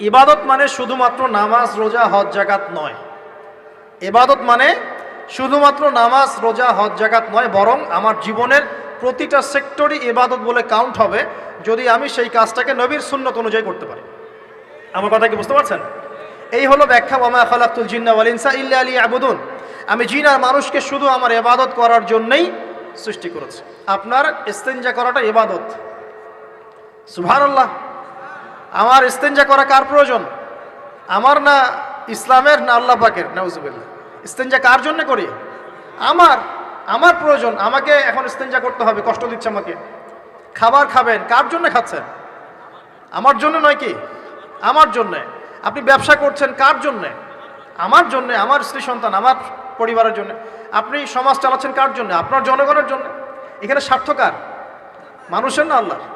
ইবাদত মানে শুধুমাত্র নামাজ, রোজা, হজ জাকাত নয়। ইবাদত মানে শুধুমাত্র নামাজ, রোজা, হজ জাকাত নয়, বরং আমার জীবনের প্রতিটা সেক্টরই ইবাদত বলে কাউন্ট হবে যদি আমি সেই কাজটাকে নবীর সুন্নত অনুযায়ী করতে পারি। আমার কথা কি বুঝতে পারছেন? এই হলো ব্যাখ্যা ওমা খালাকুল জিন্না ওয়াল ইনসা ইল্লা আলী আবুদুন আমি জিন আর মানুষকে শুধু আমার এবাদত করার জন্যই সৃষ্টি করেছি। আপনার ইস্তেঞ্জা করাটা ইবাদত। সুবহানাল্লাহ। আমার ইস্তেঞ্জা করা কার প্রয়োজন? আমার না ইসলামের না আল্লাহ পাকের? নাউজুবিল্লাহ। ইস্তেঞ্জা কার জন্য করি? আমার আমার প্রয়োজন। আমাকে এখন ইস্তেঞ্জা করতে হবে, কষ্ট দিচ্ছে আমাকে। খাবার খাবেন, কার জন্য খাচ্ছেন? আমার জন্য নয় কি? আমার জন্যে। আপনি ব্যবসা করছেন কার জন্যে? আমার জন্যে, আমার স্ত্রী সন্তান, আমার পরিবারের জন্য। আপনি সমাজ চালাচ্ছেন কার জন্য? আপনার জনগণের জন্য। এখানে স্বার্থকার মানুষের না আল্লাহর?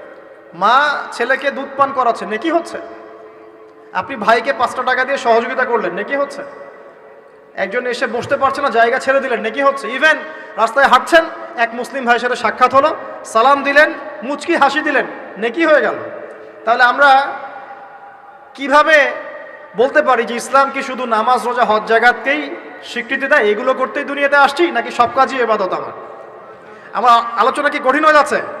মা ছেলেকে দুধ পান করাচ্ছে, নেকি হচ্ছে? আপনি ভাইকে পাঁচটা টাকা দিয়ে সহযোগিতা করলেন, নেকি হচ্ছে? একজন এসে বসতে পারছে না, জায়গা ছেড়ে দিলেন, নেকি হচ্ছে? ইভেন রাস্তায় হাঁটছেন, এক মুসলিম ভাইয়ের সাথে সাক্ষাৎ হলো, সালাম দিলেন, মুচকি হাসি দিলেন, নেকি হয়ে গেল। তাহলে আমরা কীভাবে বলতে পারি যে ইসলাম কি শুধু নামাজ, রোজা, হজ জায়গাতেই স্বীকৃতি দেয়? এগুলো করতেই দুনিয়াতে আসছি, নাকি সব কাজই এবাদত আমার? আমার আলোচনা কি কঠিন হয়ে যাচ্ছে?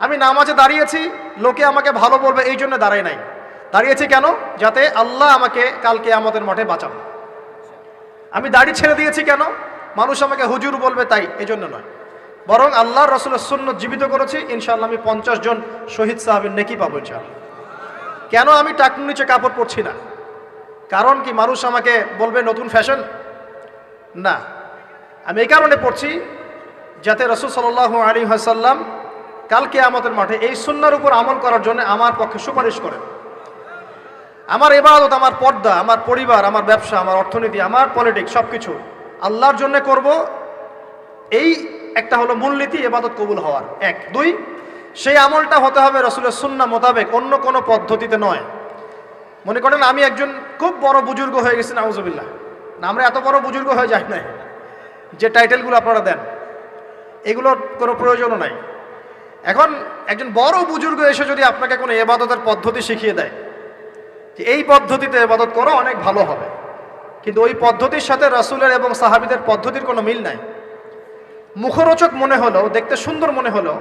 আমি নামাজে দাঁড়িয়েছি, লোকে আমাকে ভালো বলবে, এই জন্য দাঁড়াই নাই। দাঁড়িয়েছি কেন? যাতে আল্লাহ আমাকে কালকে আমাদের মাঠে বাঁচান। আমি দাড়ি ছেড়ে দিয়েছি কেন? মানুষ আমাকে হুজুর বলবে তাই এই জন্য নয়। বরং আল্লাহর রসুলের সুন্নত জীবিত করেছি ইনশাল্লাহ আমি পঞ্চাশ জন শহীদ সাহাবের নেকি পাবো ইনশাল্লাহ কেন আমি টাকুর নিচে কাপড় পরছি না? কারণ কি মানুষ আমাকে বলবে নতুন ফ্যাশন? না। আমি এই কারণে পড়ছি, যাতে রসুল সাল আলী হাসাল্লাম কালকে আমাদের মাঠে এই সুন্নার উপর আমল করার জন্য আমার পক্ষে সুপারিশ করেন। আমার এবাদত আমার পর্দা, আমার পরিবার, আমার ব্যবসা, আমার অর্থনীতি, আমার পলিটিক্স সব কিছু আল্লাহর জন্য করব। এই একটা হলো মূলনীতি এবাদত কবুল হওয়ার। এক। দুই, সেই আমলটা হতে হবে রসুলের সুন্না মোতাবেক, অন্য কোনো পদ্ধতিতে নয়। মনে করেন আমি একজন খুব বড় বুজুর্গ হয়ে গেছি, নাউজবিল্লাহ। না, আমরা এত বড় বুজুর্গ হয়ে যাই নাই। যে টাইটেলগুলো আপনারা দেন, এগুলোর কোনো প্রয়োজনও নাই। এখন একজন বড় বুজুর্গ এসে যদি আপনাকে কোনো এবাদতের পদ্ধতি শিখিয়ে দেয়, যে এই পদ্ধতিতে এবাদত করো, অনেক ভালো হবে। কিন্তু ওই পদ্ধতির সাথে রাসুলের এবং সাহাবিদের পদ্ধতির কোনো মিল নাই। মুখরোচক মনে হলো দেখতে সুন্দর মনে হলো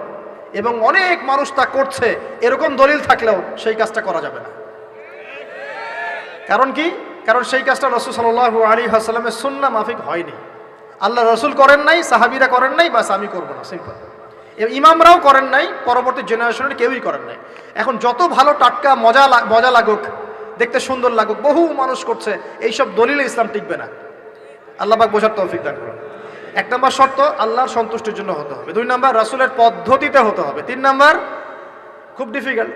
এবং অনেক মানুষ তা করছে, এরকম দলিল থাকলেও সেই কাজটা করা যাবে না। কারণ কি? কারণ সেই কাজটা রসুল সাল আলী হাসালামের সুন্না মাফিক হয়নি। আল্লাহ রসুল করেন নাই, সাহাবিরা করেন নাই, বাস আমি করব না সিম্পল ইমামরাও করেন নাই, পরবর্তী জেনারেশনের কেউই করেন নাই। এখন যত ভালো টাটকা, মজা মজা লাগুক, দেখতে সুন্দর লাগুক, বহু মানুষ করছে, এইসব দলিলে ইসলাম টিকবে না। আল্লাহবাক বোঝার তৌফিক দান করুন। এক নম্বর শর্ত, আল্লাহর সন্তুষ্টির জন্য হতে হবে। দুই নম্বর, রাসুলের পদ্ধতিতে হতে হবে। তিন নম্বর, খুব ডিফিকাল্ট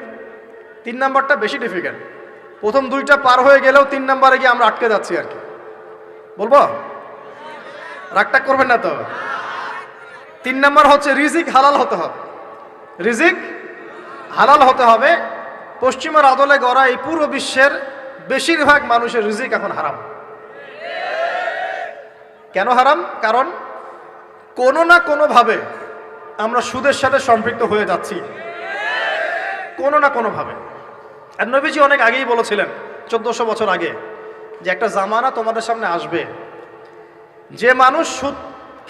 তিন নম্বরটা বেশি ডিফিকাল্ট প্রথম দুইটা পার হয়ে গেলেও তিন নম্বরে গিয়ে আমরা আটকে যাচ্ছি আর কি। বলব? রাগটা করবেন না তো? তিন নম্বর হচ্ছে রিজিক হালাল হতে হবে। রিজিক হালাল হতে হবে। পশ্চিমের আদলে গড়া এই পুরো বিশ্বের বেশিরভাগ মানুষের রিজিক এখন হারাম। কেন হারাম? কারণ কোনো না কোনোভাবে আমরা সুদের সাথে সম্পৃক্ত হয়ে যাচ্ছি। কোনো না কোনোভাবে। আর নবীজি অনেক আগেই বলেছিলেন, চোদ্দশো বছর আগে, যে একটা জামানা তোমাদের সামনে আসবে। যে মানুষ সুদ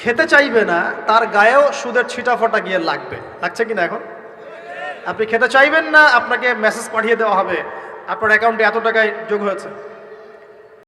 খেতে চাইবে না, তার গায়েও সুদের ছিটাফটা গিয়ে লাগবে। লাগছে কি না এখন? আপনি খেতে চাইবেন না, আপনাকে মেসেজ পাঠিয়ে দেওয়া হবে। আপনার অ্যাকাউন্টে এত টাকায় যোগ হয়েছে।